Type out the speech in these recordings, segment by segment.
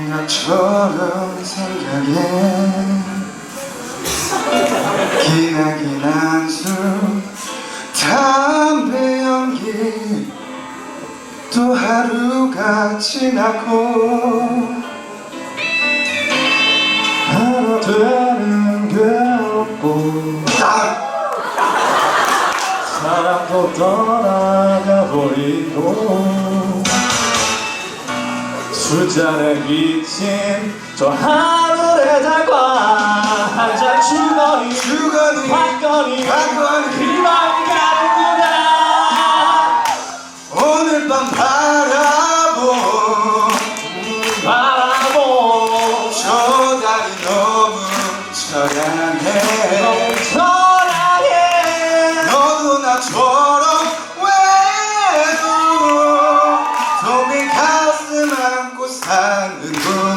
생각처럼 생각해. 기나긴 한숨 담배 연기 또 하루가 지나고 하나 되는 게 없고. 사랑도 떠나가 버리고. 술잔에 비친 저 하늘의 달과 한잔 주거니 주거니 받거니 받거니. 희망이 가는구나. 오늘 밤 바라보 바라보. 저 달이 너무 처량해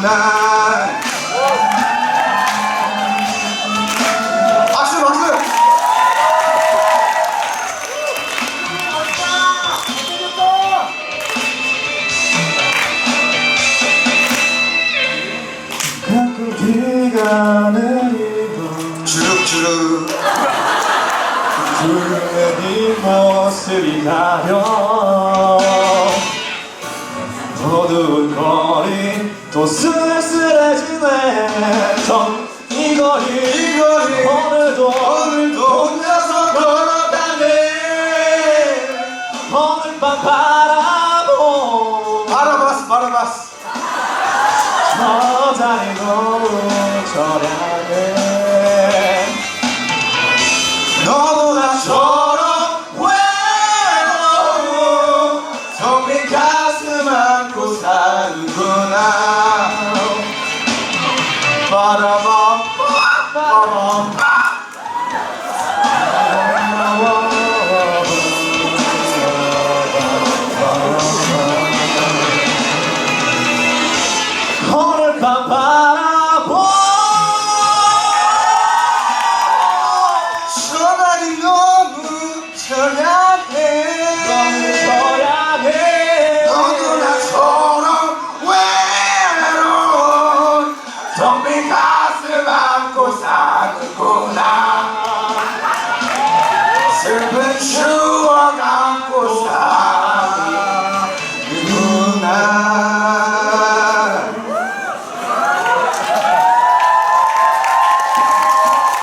사는구나 박수 박수. 가끔 비가 내리고 주룩주룩 붉은 이 모습이 가려 또 쓸쓸해지네. 텅이 거리 이 거리. 오늘도 오늘도 혼자서 걸어가네. 오늘 밤 바라보. 바라봤어 바라봤어. 저 달이 너무 처량해. 너도 너무 처량해.